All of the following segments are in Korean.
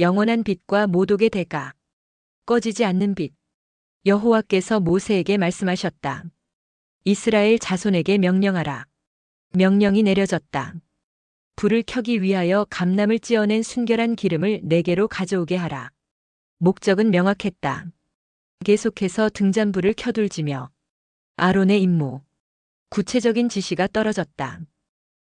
영원한 빛과 모독의 대가. 꺼지지 않는 빛. 여호와께서 모세에게 말씀하셨다. 이스라엘 자손에게 명령하라. 명령이 내려졌다. 불을 켜기 위하여 감람을 찌어낸 순결한 기름을 네개로 가져오게 하라. 목적은 명확했다. 계속해서 등잔불을 켜둘지며 아론의 임무. 구체적인 지시가 떨어졌다.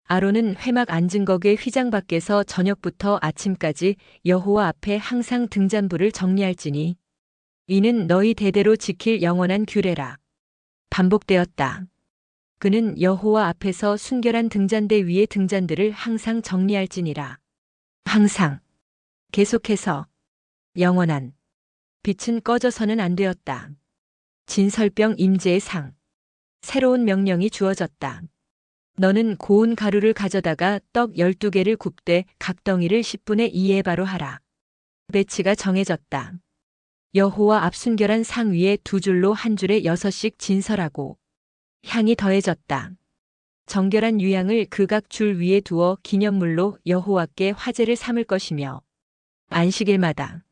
아론은 회막 안증거의 휘장 밖에서 저녁부터 아침까지 여호와 앞에 항상 등잔불을 정리할지니 이는 너희 대대로 지킬 영원한 규례라. 반복되었다. 그는 여호와 앞에서 순결한 등잔대 위의 등잔들을 항상 정리할지니라. 항상. 계속해서. 영원한. 빛은 꺼져서는 안 되었다. 진설병 임재의 상. 새로운 명령이 주어졌다. 너는 고운 가루를 가져다가 떡 12개를 굽되 각 덩이를 10분의 2에 바로 하라. 배치가 정해졌다. 여호와 앞 순결한 상 위에 두 줄로 한 줄에 여섯씩 진설하고 향이 더해졌다. 정결한 유향을 그 각 줄 위에 두어 기념물로 여호와께 화제를 삼을 것이며 안식일마다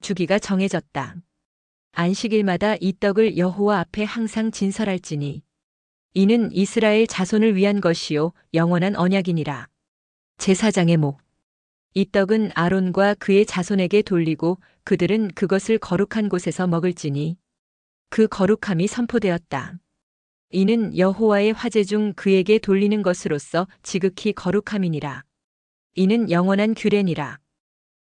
주기가 정해졌다. 안식일마다 이 떡을 여호와 앞에 항상 진설할지니 이는 이스라엘 자손을 위한 것이요 영원한 언약이니라. 제사장의 목. 이 떡은 아론과 그의 자손에게 돌리고 그들은 그것을 거룩한 곳에서 먹을지니 그 거룩함이 선포되었다. 이는 여호와의 화제 중 그에게 돌리는 것으로서 지극히 거룩함이니라. 이는 영원한 규례니라.